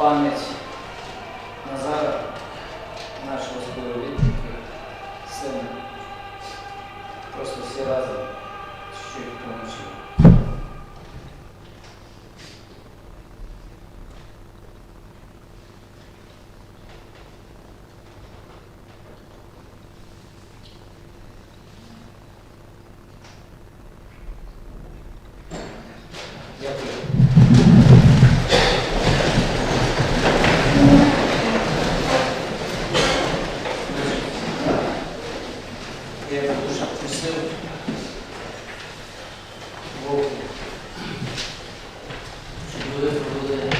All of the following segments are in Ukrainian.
пам'ять Назара, нашого співробітника, сина. Просто всі разом чуть-чуть помочили. Я би дуже просив Богу, щоб ви провели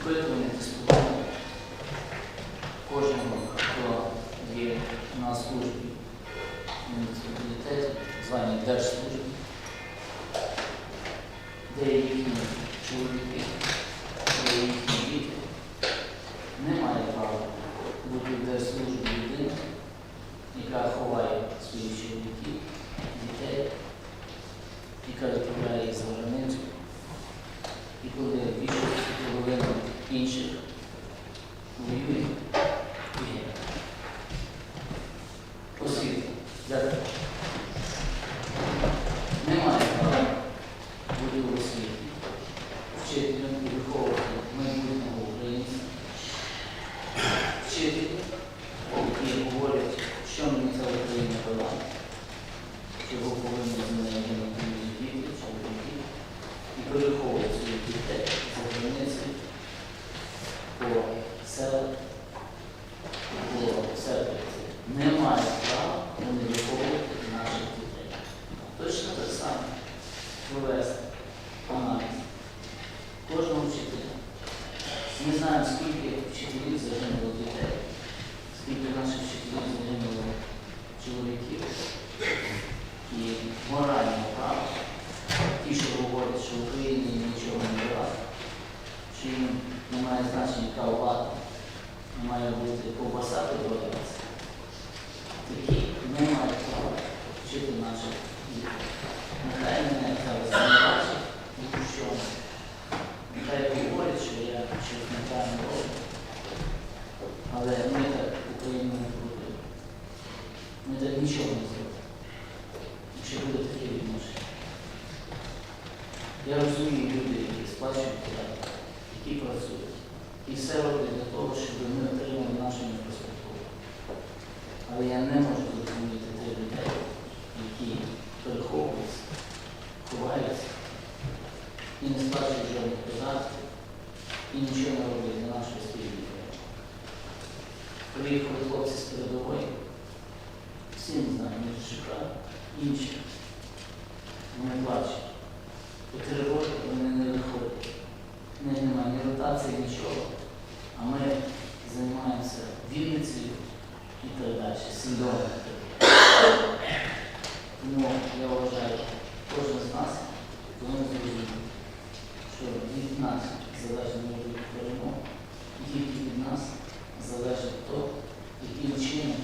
опитування, тестування кожного, хто є на службі муніципалітеті, так званій держслужбі, де є чоловіки, де є їхні діти, немає права бути в держслужбі людина, яка ховає своїх чоловіків, дітей, яка відправляє їх за границю. І коли більше половина інших воює, є. Освіта. Дякую. Немає права бути в освіті, вчителем і виховувати майбутнього українця які говорять, що мені ця Україна чого повинні з нею діти, чоловіки, і переховують своїх дітей за границею по селах, по церкві. Немає права вони виховувати наших дітей. Точно те саме провести аналіз кожного вчителя. Ми знаємо, скільки вчителів загинуло дітей, скільки наших вчителів загинуло чоловіків і моральне право. Ті, що говорять, що в Україні нічого не дала, що їм немає значення яка не має бути ковбаса продаватися. Такі не мають права вчити наших дітей. Нехай мене зараз не бачить, ні у чому. Нехай говорять, що я щось неправильно роблю. Але ми так Україну не будемо. Ми так нічого не зробимо. Якщо буде таке відношення. Я розумію люди, які сплачують які працюють. І все роблять для того, щоб ми отримали нашу інфраструктуру. Але я не можу зрозуміти тих людей, які переховуються, ховаються і не сплачують жодних податків, і нічого не роблять для нашої спільної. Приїхали хлопці з передової, всі не знають, не шукають, інші. Вони плачуть. По три роки вони не виходять. В них немає ні ротації, нічого. А ми займаємося Вінницею і так далі, Сіндоном. Тому я вважаю, кожен з нас повинен зрозуміти, що від нас залежить може перемога, і тільки від нас залежить то, яким чином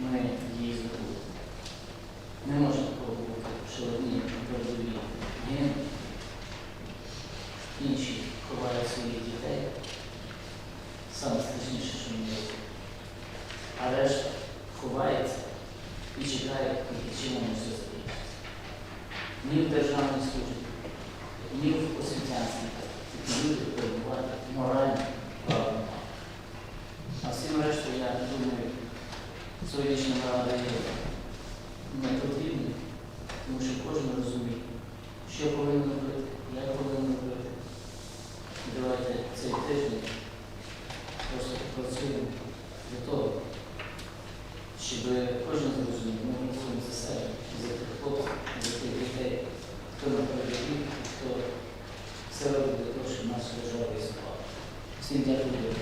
ми її здобудемо. Не може такого бути, що одні передові гинуть, інші ховають своїх дітей. Саме страшніше, що ми робимо. А решта ховається і чекає, яким чином все закінчиться. Ні в державній службі, ні в освітянстві такі люди допомогу до тих дітей, хто на передовій, хто все робить для того, щоб наша держава існувала. Всім дякую.